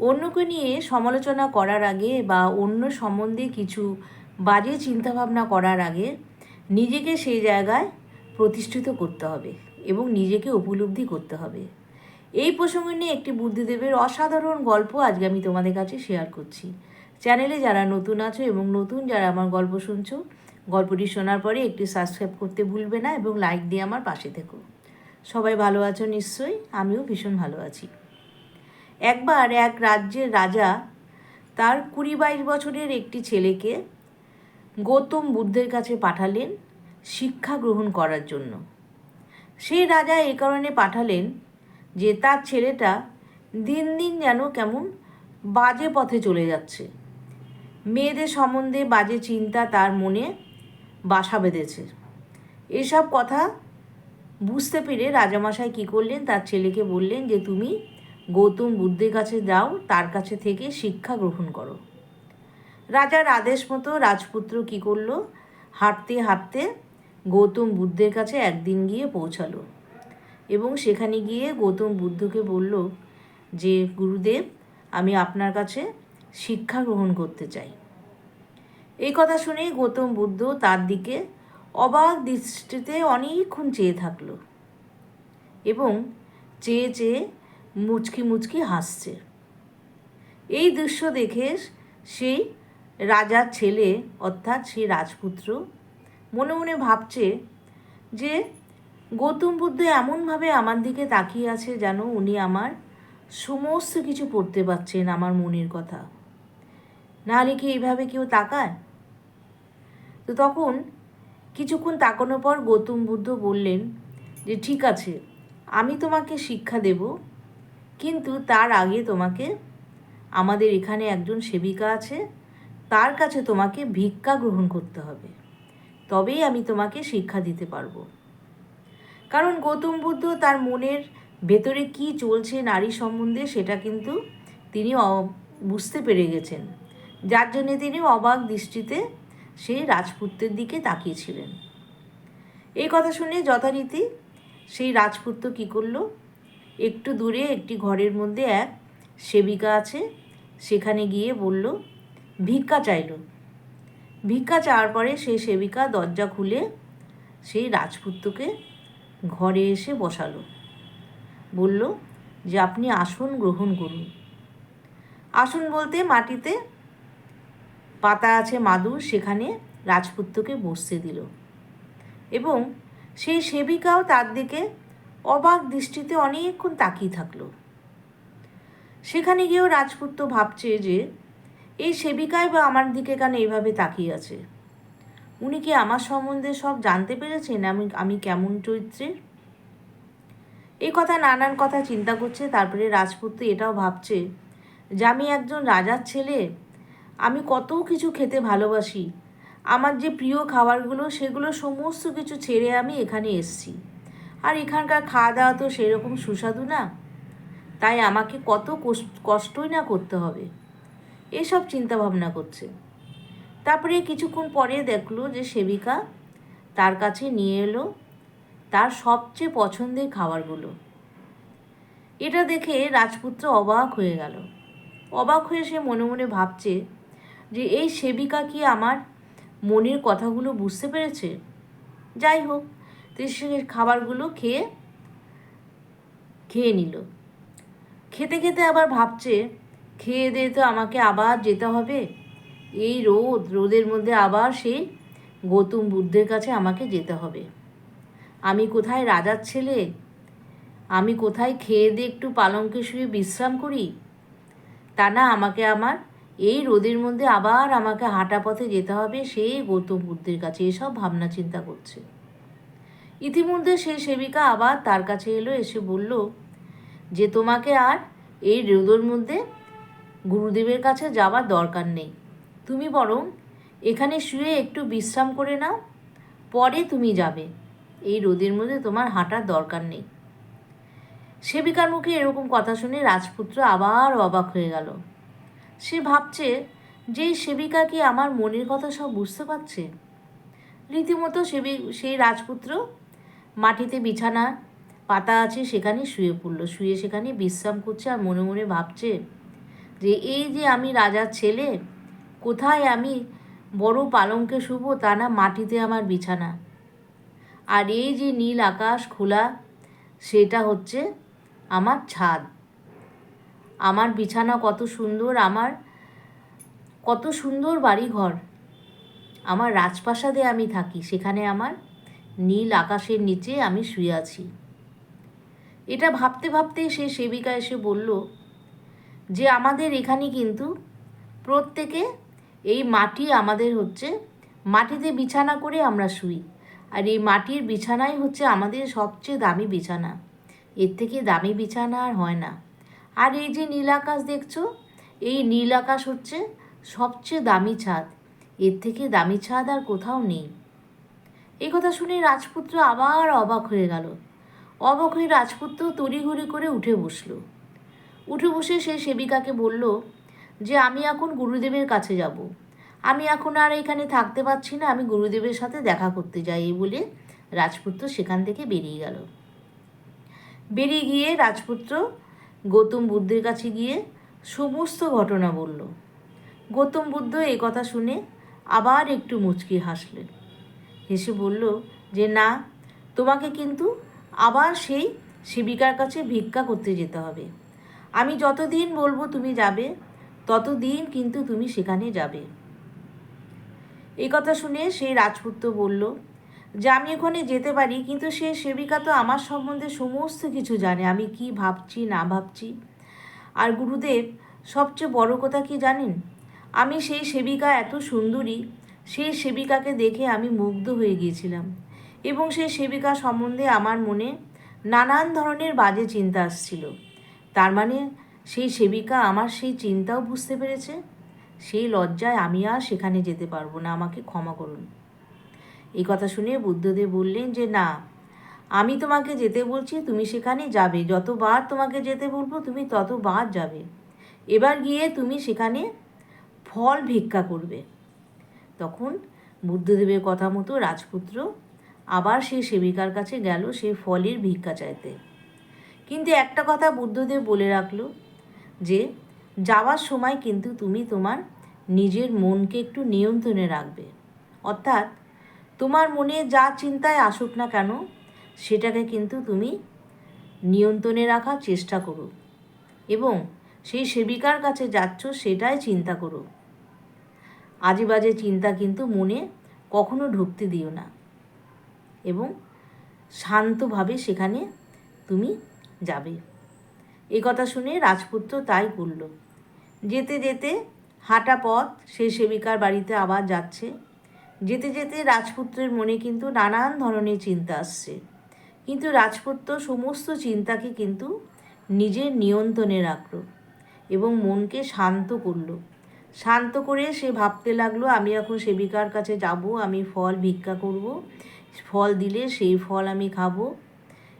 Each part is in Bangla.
অন্যকে নিয়ে সমালোচনা করার আগে বা অন্য সম্বন্ধে কিছু বাজে চিন্তাভাবনা করার আগে নিজেকে সেই জায়গায় প্রতিষ্ঠিত করতে হবে এবং নিজেকে উপলব্ধি করতে হবে। এই প্রসঙ্গে নিয়ে একটি বুদ্ধিদেবের অসাধারণ গল্প আজকে আমি তোমাদের কাছে শেয়ার করছি। চ্যানেলে যারা নতুন আছো এবং নতুন যারা আমার গল্প শুনছো, গল্পটি শোনার পরে একটি সাবস্ক্রাইব করতে ভুলবে না এবং লাইক দিয়ে আমার পাশে থেকো। সবাই ভালো আছো নিশ্চয়ই, আমিও ভীষণ ভালো আছি। একবার এক রাজ্যের রাজা তার কুড়ি বাইশ বছরের একটি ছেলেকে গৌতম বুদ্ধের কাছে পাঠালেন শিক্ষা গ্রহণ করার জন্য। সেই রাজা এ কারণে পাঠালেন যে তার ছেলেটা দিন দিন যেন কেমন বাজে পথে চলে যাচ্ছে। মেয়েদের সম্বন্ধে বাজে চিন্তা তার মনে বাসা বেঁধেছে। এসব কথা বুঝতে পেরে রাজামশাই কী করলেন? তার ছেলেকে বললেন যে, তুমি গৌতম বুদ্ধের কাছে যাও, তার কাছে থেকে শিক্ষা গ্রহণ করো। রাজার আদেশ মতো রাজপুত্র কী করল? হাঁটতে হাঁটতে গৌতম বুদ্ধের কাছে একদিন গিয়ে পৌঁছালো এবং সেখানে গিয়ে গৌতম বুদ্ধকে বলল, যে গুরুদেব, আমি আপনার কাছে শিক্ষা গ্রহণ করতে চাই। এই কথা শুনে গৌতম বুদ্ধ তার দিকে অবাক দৃষ্টিতে অনেকক্ষণ চেয়ে থাকল এবং চেয়ে চেয়ে মুচকি মুচকি হাসছে। এই দৃশ্য দেখে সেই রাজার ছেলে, অর্থাৎ সেই রাজপুত্র, মনে মনে ভাবছে যে, গৌতম বুদ্ধ এমনভাবে আমার দিকে তাকিয়ে আছে যেন উনি আমার সমস্ত কিছু পড়তে পারছেন আমার মনের কথা। নাহলে কি এইভাবে কেউ তাকায়? তো তখন কিছুক্ষণ তাকানোর পর গৌতম বুদ্ধ বললেন যে, ঠিক আছে, আমি তোমাকে শিক্ষা দেব। কিন্তু তার আগে তোমাকে, আমাদের এখানে একজন সেবিকা আছে, তার কাছে তোমাকে ভিক্ষা গ্রহণ করতে হবে। তবেই আমি তোমাকে শিক্ষা দিতে পারব। কারণ গৌতম বুদ্ধ তার মনের ভেতরে কি চলছে নারী সম্বন্ধে সেটা কিন্তু তিনি বুঝতে পেরে গেছেন। যার জন্যে তিনি অবাক দৃষ্টিতে সেই রাজপুত্রের দিকে তাকিয়েছিলেন। এই কথা শুনে যথারীতি সেই রাজপুত্র কী করল? একটু দূরে একটি ঘরের মধ্যে এক সেবিকা আছে। সেখানে গিয়ে বলল, ভিক্ষা চাইল। ভিক্ষা চাওয়ার পরে সেই সেবিকা দরজা খুলে সেই রাজপুত্রকে ঘরে এসে বসালো। বলল, যে আপনি আসন গ্রহণ করুন। আসন বলতে মাটিতে পাতা আছে মাদুর, সেখানে রাজপুত্রকে বসতে দিল। এবং সেই সেবিকাও তার দিকে অবাক দৃষ্টিতে অনেকক্ষণ তাকিয়ে থাকল। সেখানে গিয়েও রাজপুত্র ভাবছে যে, এই সেবিকাই বা আমার দিকে কেন এইভাবে তাকিয়ে আছে? উনি কি আমার সম্বন্ধে সব জানতে পেরেছেন আমি আমি কেমন চরিত্রের? এই কথা নানান কথা চিন্তা করছে, তারপরে রাজপুত্র এটাও ভাবছে যে, আমি একজন রাজার ছেলে, আমি কত কিছু খেতে ভালোবাসি। আমার যে প্রিয় খাবারগুলো, সেগুলো সমস্ত কিছু ছেড়ে আমি এখানে এসছি। আর এখানকার খাওয়া দাওয়া তো সেরকম সুস্বাদু না। তাই আমাকে কত কষ্টই না করতে হবে। এসব চিন্তা ভাবনা করছে। তারপরে কিছুক্ষণ পরে দেখল যে সেবিকা তার কাছে নিয়ে এলো তার সবচেয়ে পছন্দের খাবারগুলো। এটা দেখে রাজপুত্র অবাক হয়ে গেল। অবাক হয়ে সে মনে মনে ভাবছে যে এই সেবিকা কি আমার মনের কথাগুলো বুঝতে পেরেছে? যাই হোক তো খাবারগুলো খেয়ে খেয়ে নিল। খেতে খেতে আবার ভাবছে, খেয়ে দিয়ে তো আমাকে আবার যেতে হবে। এই রোদ, রোদের মধ্যে আবার সেই গৌতম বুদ্ধের কাছে আমাকে যেতে হবে। আমি কোথায় রাজার ছেলে? আমি কোথায় খেয়ে দিয়ে একটু পালঙ্কে শুয়ে বিশ্রাম করি? তা না, আমাকে আমার এই রোদের মধ্যে আবার আমাকে হাঁটা পথে যেতে হবে। সেই গৌতম বুদ্ধের কাছে এসব ভাবনা চিন্তা করছে। ইতিমধ্যে সেই সেবিকা আবার তার কাছে এলো, এসে বলল, যে তোমাকে আর এই রোদের মধ্যে গুরুদেবের কাছে যাওয়ার দরকার নেই। তুমি বরং এখানে শুয়ে একটু বিশ্রাম করে নাও, পরে তুমি যাবে। এই রোদের মধ্যে তোমার হাঁটার দরকার নেই। সেবিকার মুখে এরকম কথা শুনে রাজপুত্র আবার অবাক হয়ে গেল। সে ভাবছে, যে সেবিকা কি আমার মনের কথা সব বুঝতে পারছে? রীতিমতো সেবি সেই রাজপুত্র মাটিতে বিছানা, পাতা আছে সেখানে শুয়ে পড়ল। শুয়ে সেখানে বিশ্রাম করছে আর মনে মনে ভাবছে যে, এই যে আমি রাজার ছেলে, কোথায় আমি বড় পালঙ্কে শুভ তা না মাটিতে আমার বিছানা। আর এই যে নীল আকাশ খোলা, সেটা হচ্ছে আমার ছাদ। আমার বিছানা কত সুন্দর, আমার কত সুন্দর বাড়ি ঘর আমার রাজপ্রাসাদে আমি থাকি, সেখানে আমার নীল আকাশের নিচে আমি শুয়ে আছি। এটা ভাবতে ভাবতেই সে সেবিকা এসে বলল, যে আমাদের এখানে কিন্তু প্রত্যেকে এই মাটি আমাদের হচ্ছে, মাটিতে বিছানা করে আমরা শুই। আর এই মাটির বিছানাই হচ্ছে আমাদের সবচেয়ে দামি বিছানা। এর থেকে দামি বিছানা আর হয় না। আর এই যে নীল আকাশ দেখছ, এই নীল আকাশ হচ্ছে সবচেয়ে দামি ছাদ। এর থেকে দামি ছাদ আর কোথাও নেই। এই কথা শুনে রাজপুত্র আবার অবাক হয়ে গেল। অবাক হয়ে রাজপুত্র তড়িঘড়ি করে উঠে বসল। উঠে বসে সে সেবিকাকে বলল, যে আমি এখন গুরুদেবের কাছে যাব। আমি এখন আর এখানে থাকতে পারছি না, আমি গুরুদেবের সাথে দেখা করতে যাই এই বলে রাজপুত্র সেখান থেকে বেরিয়ে গেল। বেরিয়ে গিয়ে রাজপুত্র গৌতম বুদ্ধের কাছে গিয়ে সমস্ত ঘটনা বলল। গৌতম বুদ্ধ এই কথা শুনে আবার একটু মুচকি হাসলেন। হেসে বলল, যে না, তোমাকে কিন্তু আবার সেই সেবিকার কাছে ভিক্ষা করতে যেতে হবে। আমি যতদিন বলব তুমি যাবে, ততদিন কিন্তু তুমি সেখানে যাবে। এই কথা শুনে সেই রাজপুত্র বলল, যে আমি ওখানে যেতে পারি, কিন্তু সে সেবিকা তো আমার সম্বন্ধে সমস্ত কিছু জানে। আমি কি ভাবছি, না ভাবছি? আর গুরুদেব, সবচেয়ে বড় কথা কি জানেন? আমি সেই সেবিকা এত সুন্দরী সেই সেবিকাকে দেখে আমি মুগ্ধ হয়ে গিয়েছিলাম এবং সেই সেবিকা সম্বন্ধে আমার মনে নানান ধরনের বাজে চিন্তা আসছিল। তার মানে সেই সেবিকা আমার সেই চিন্তাও বুঝতে পেরেছে? সেই লজ্জায় আমি আর সেখানে যেতে পারব না, আমাকে ক্ষমা করুন। এই কথা শুনে বুদ্ধদেব বললেন যে, না, আমি তোমাকে যেতে বলছি, তুমি সেখানে যাবে। যতবার তোমাকে যেতে বলব, তুমি ততবার যাবে। এবার গিয়ে তুমি সেখানে ফল ভিক্ষা করবে। তখন বুদ্ধদেবের কথা মতো রাজপুত্র আবার সেই সেবিকার কাছে গেল সেই ফলের ভিক্ষা চাইতে। কিন্তু একটা কথা বুদ্ধদেব বলে রাখল যে, যাওয়ার সময় কিন্তু তুমি তোমার নিজের মনকে একটু নিয়ন্ত্রণে রাখবে। অর্থাৎ তোমার মনে যা চিন্তায় আসুক না কেন, সেটাকে কিন্তু তুমি নিয়ন্ত্রণে রাখার চেষ্টা করো এবং সেই সেবিকার কাছে যাচ্ছ সেটাই চিন্তা করো। আজে বাজে চিন্তা কিন্তু মনে কখনো ঢুকতে দিও না। এবং শান্তভাবে সেখানে তুমি যাবে। এই কথা শুনে রাজপুত্র তাই করল। যেতে যেতে হাঁটা পথ সেই সেবিকার বাড়িতে আবার যাচ্ছে। যেতে যেতে রাজপুত্রের মনে কিন্তু নানান ধরনের চিন্তা আসছে। কিন্তু রাজপুত্র সমস্ত চিন্তাকে কিন্তু নিজের নিয়ন্ত্রণে রাখল এবং মনকে শান্ত করল। শান্ত করে সে ভাবতে লাগল, আমি এখন সেবিকার কাছে যাব, আমি ফল ভিক্ষা করব। ফল দিলে সেই ফল আমি খাব।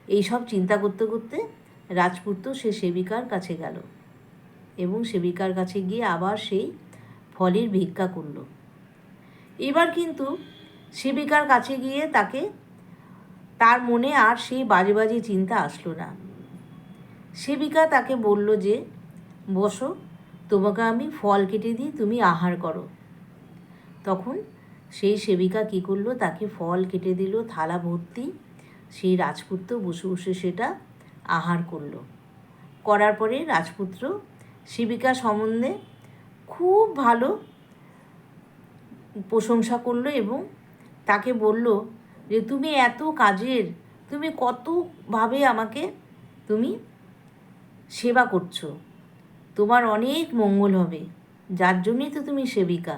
এইসব চিন্তা করতে করতে রাজপুত্র সে সেবিকার কাছে গেল এবং সেবিকার কাছে গিয়ে আবার সেই ফলের ভিক্ষা করল। এবার কিন্তু সেবিকার কাছে গিয়ে তাকে, তার মনে আর সেই বাজে বাজে চিন্তা আসলো না। সেবিকা তাকে বলল যে, বসো তোমাকে আমি ফল কেটে দিই তুমি আহার করো। তখন সেই সেবিকা কী করল? তাকে ফল কেটে দিল, থালা ভর্তি। সেই রাজপুত্র বসে বসে সেটা আহার করল। করার পরে রাজপুত্র সেবিকা সম্বন্ধে খুব ভালো প্রশংসা করল এবং তাকে বলল যে, তুমি এত কাজের, তুমি কতভাবে আমাকে, তুমি সেবা করছ? তোমার অনেক মঙ্গল হবে, যার জন্যই তো তুমি সেবিকা।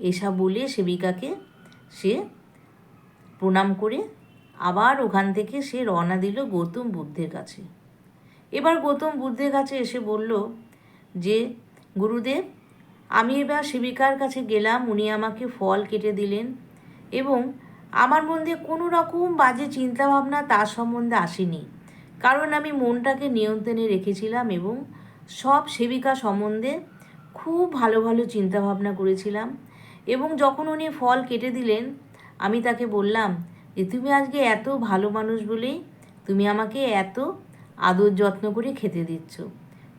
এসব বলে সেবিকাকে সে প্রণাম করে আবার ওখান থেকে সে রওনা দিল গৌতম বুদ্ধের কাছে। এবার গৌতম বুদ্ধের কাছে এসে বলল যে, গুরুদেব, আমি এবার সেবিকার কাছে গেলাম, উনি আমাকে ফল কেটে দিলেন এবং আমার মধ্যে কোনো রকম বাজে চিন্তাভাবনা তার সম্বন্ধে আসেনি। কারণ আমি মনটাকে নিয়ন্ত্রণে রেখেছিলাম এবং সব সেবিকা সম্বন্ধে খুব ভালো ভালো চিন্তাভাবনা করেছিলাম এবং যখন উনি ফল কেটে দিলেন, আমি তাকে বললাম যে, তুমি আজকে এত ভালো মানুষ বলেই তুমি আমাকে এত আদর যত্ন করে খেতে দিচ্ছ।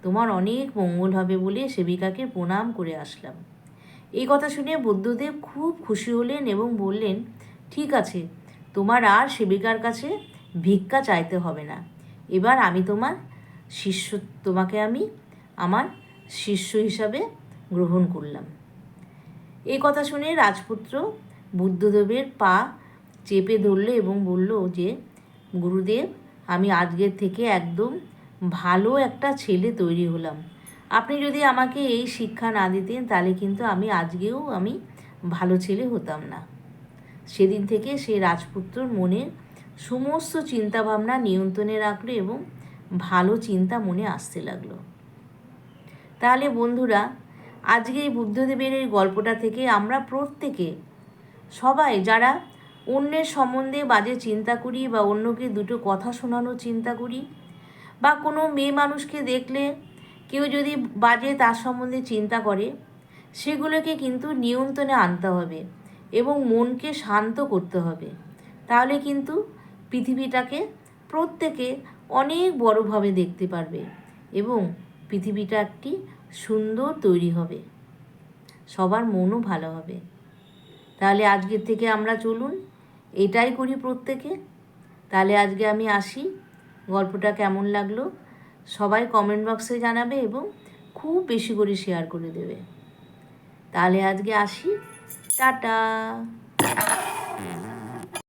তোমার অনেক মঙ্গল হবে বলে সেবিকাকে প্রণাম করে আসলাম। এই কথা শুনে বুদ্ধদেব খুব খুশি হলেন এবং বললেন, ঠিক আছে, তোমার আর সেবিকার কাছে ভিক্ষা চাইতে হবে না। এবার আমি তোমার শিষ্য তোমাকে আমি আমার শিষ্য হিসাবে গ্রহণ করলাম। এই কথা শুনে রাজপুত্র বুদ্ধদেবের পা চেপে ধরল এবং বলল যে, গুরুদেব, আমি আজকের থেকে একদম ভালো একটা ছেলে তৈরি হলাম। আপনি যদি আমাকে এই শিক্ষা না দিতেন, তাহলে কিন্তু আমি আজকেও আমি ভালো ছেলে হতাম না। সেদিন থেকে সে রাজপুত্রর মনের সমস্ত চিন্তাভাবনা নিয়ন্ত্রণে রাখল এবং ভালো চিন্তা মনে আসতে লাগল। তাহলে বন্ধুরা, আজকে এই বুদ্ধদেবের এই গল্পটা থেকে আমরা প্রত্যেকে, সবাই যারা অন্যের সম্বন্ধে বাজে চিন্তা করি বা অন্যকে দুটো কথা শোনানোর চিন্তা করি বা কোনো মেয়ে মানুষকে দেখলে কেউ যদি বাজে তার সম্বন্ধে চিন্তা করে, সেগুলোকে কিন্তু নিয়ন্ত্রণে আনতে হবে এবং মনকে শান্ত করতে হবে। তাহলে কিন্তু পৃথিবীটাকে প্রত্যেকে অনেক বড়োভাবে দেখতে পারবে এবং পৃথিবীটা একটি সুন্দর তৈরি হবে। সবার মনও ভালো হবে। তাহলে আজকের থেকে আমরা চলুন, এটাই করি প্রত্যেকে। তাহলে আজকে আমি আসি। গল্পটা কেমন লাগল সবাই কমেন্ট বক্সে জানাবে এবং খুব বেশি করে শেয়ার করে দেবে। তাহলে আজকে আসি। টাটা।